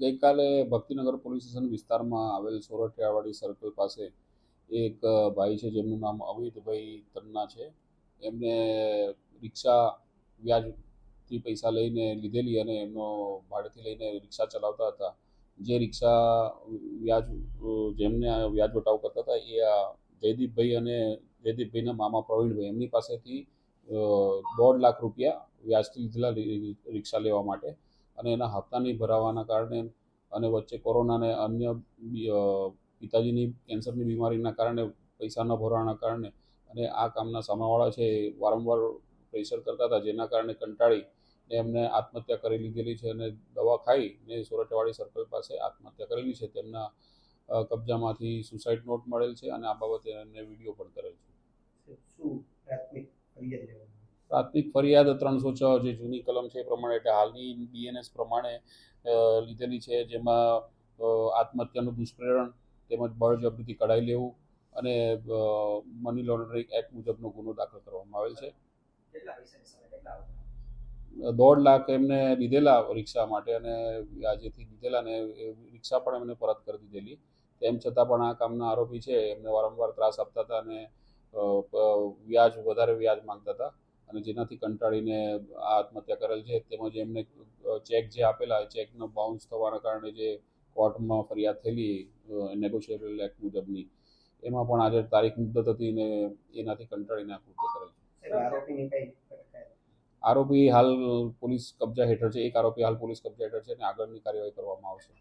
ગઈકાલે Bhaktinagar police station વિસ્તારમાં આવેલ સોરઠિયાવાડી સર્કલ પાસે એક ભાઈ છે જેમનું નામ અમિતભાઈ તન્ના છે. એમને રિક્ષા વ્યાજથી પૈસા લઈને લીધેલી અને એમનો ભાડેથી લઈને રિક્ષા ચલાવતા હતા. જે રિક્ષા વ્યાજ જેમને વ્યાજ વટાવ કરતા હતા એ આ જયદીપભાઈ અને જયદીપભાઈના મામા પ્રવીણભાઈ એમની પાસેથી દોઢ લાખ રૂપિયા વ્યાજથી લીધેલા રિક્ષા લેવા માટે અને એના હપ્તા નહીં ભરાવાના કારણે અને વચ્ચે કોરોનાને અન્ય પિતાજીની કેન્સરની બીમારીના કારણે, પૈસા ન ભરવાના કારણે અને આ કામના સામાવાળા છે એ વારંવાર પ્રેશર કરતા હતા, જેના કારણે કંટાળી ને એમને આત્મહત્યા કરી લીધેલી છે અને દવા ખાઈ ને સોરઠવાડી સર્કલ પાસે આત્મહત્યા કરેલી છે. તેમના કબજામાંથી સુસાઇડ નોટ મળેલ છે અને આ બાબતે એમને વીડિયો પણ કરેલ છે શું પ્રાથમિક ફરિયાદ લેવામાં પ્રાથમિક ફરિયાદ ત્રણસો છ જે જૂની કલમ છે એ પ્રમાણે એટલે હાલની બીએનએસ પ્રમાણે લીધેલી છે જેમાં આત્મહત્યાનું દુષ્પ્રેરણ તેમજ બળજબરીથી કઢાઈ લેવું અને મની લોન્ડરિંગ એક્ટ મુજબનો ગુનો દાખલ કરવામાં આવેલ છે. દોઢ લાખ એમને લીધેલા રિક્ષા માટે અને વ્યાજેથી લીધેલા ને રિક્ષા પણ એમને પરત કરી દીધેલી. તેમ છતાં પણ આ કામના આરોપી છે એમને વારંવાર ત્રાસ આપતા હતા અને વ્યાજ વધારે વ્યાજ માંગતા હતા. અને જેનાથી કંટાળીને આ આત્મહત્યા કરેલ છે તેમજ એમને ચેક જે આપેલા ચેકનો બાઉન્સ થવાના કારણે જે કોર્ટમાં ફરિયાદ થયેલી નેગોશિયેબલ એક્ટ મુજબની એમાં પણ આજે તારીખ મુદત હતી ને એનાથી કંટાળીને આ કૃત્ય કરેલ છે. આરોપી હાલ પોલીસ કબજા હેઠળ છે એક આરોપી હાલ પોલીસ કબજા હેઠળ છે અને આગળની કાર્યવાહી કરવામાં આવશે.